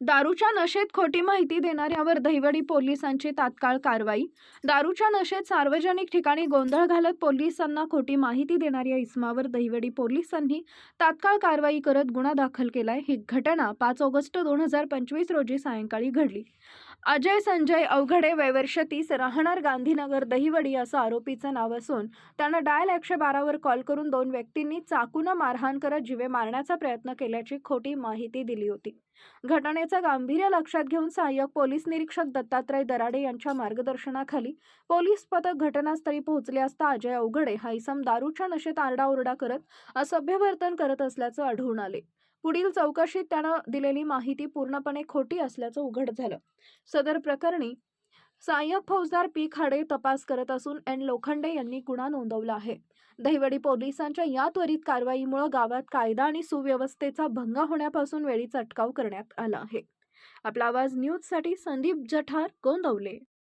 दारूच्या नशेत खोटी माहिती देणाऱ्यावर दहिवडी पोलिसांची तात्काळ कारवाई. दारूच्या नशेत सार्वजनिक ठिकाणी गोंधळ घालत पोलिसांना खोटी माहिती देणाऱ्या इस्मावर दहिवडी पोलिसांनी तात्काळ कारवाई करत गुन्हा दाखल केलाय. ही घटना पाच ऑगस्ट दोन हजार पंचवीस रोजी सायंकाळी घडली. अजय संजय अवघडे वयवर्ष तीस राहणार गांधीनगर दहिवडी असं आरोपीचं नाव असून त्यानं डायल एकशे बारावर कॉल करून दोन व्यक्तींनी चाकूनं मारहाण करत जीवे मारण्याचा प्रयत्न केल्याची खोटी माहिती दिली होती. घटने घटनेचं गांभीर्य लक्षात घेऊन सहाय्यक पोलीस निरीक्षक दत्तात्रय दराडे यांच्या मार्गदर्शनाखाली पोलीस पथक घटनास्थळी पोहोचले असता अजय अवघडे हा इसम दारूच्या नशेत आरडाओरडा करत असभ्य वर्तन करत असल्याचं आढळून आले. पुढील चौकशीत त्यानं दिलेली माहिती पूर्णपणे खोटी असल्याचं उघड झालं. सदर प्रकरणी सहाय्यक फौजदार पी खाडे तपास करत असून एन लोखंडे यांनी गुन्हा नोंदवला आहे. दहिवडी पोलिसांच्या या त्वरित कारवाईमुळे गावात कायदा आणि सुव्यवस्थेचा भंग होण्यापासून वेळीच अटकाव करण्यात आला आहे. आपला आवाज न्यूजसाठी संदीप जठार गोंदवले.